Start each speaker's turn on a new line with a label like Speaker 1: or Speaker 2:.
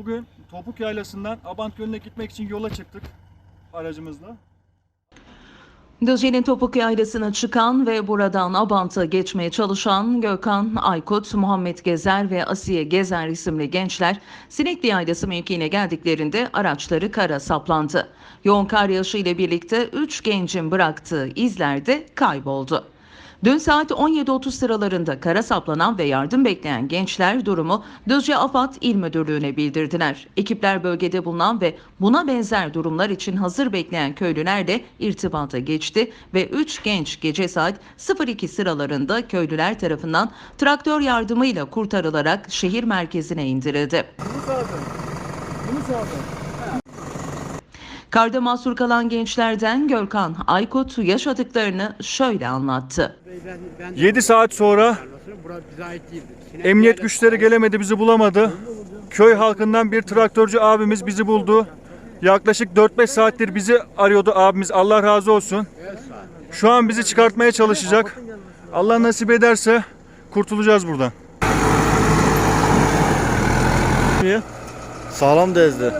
Speaker 1: Bugün Topuk Yaylası'ndan Abant Gölü'ne gitmek için yola çıktık aracımızla.
Speaker 2: Düzce'nin Topuk Yaylası'na çıkan ve buradan Abant'a geçmeye çalışan Gökhan Aykut, Muhammed Gezer ve Asiye Gezer isimli gençler Sinekli Yaylası mevkiine geldiklerinde araçları kara saplandı. Yoğun kar yağışı ile birlikte 3 gencin bıraktığı izler de kayboldu. Dün saat 17.30 sıralarında kara saplanan ve yardım bekleyen gençler durumu Düzce AFAD İl Müdürlüğü'ne bildirdiler. Ekipler bölgede bulunan ve buna benzer durumlar için hazır bekleyen köylülerle irtibata geçti ve 3 genç gece saat 02 sıralarında köylüler tarafından traktör yardımıyla kurtarılarak şehir merkezine indirildi. Karda mahsur kalan gençlerden Görkan Aykut yaşadıklarını şöyle anlattı.
Speaker 1: 7 saat sonra emniyet güçleri gelemedi bizi bulamadı. Köy halkından bir traktörcü abimiz bizi buldu. Yaklaşık 4-5 saattir bizi arıyordu abimiz. Allah razı olsun. Şu an bizi çıkartmaya çalışacak. Allah nasip ederse kurtulacağız buradan.
Speaker 3: Sağlam da ezdi.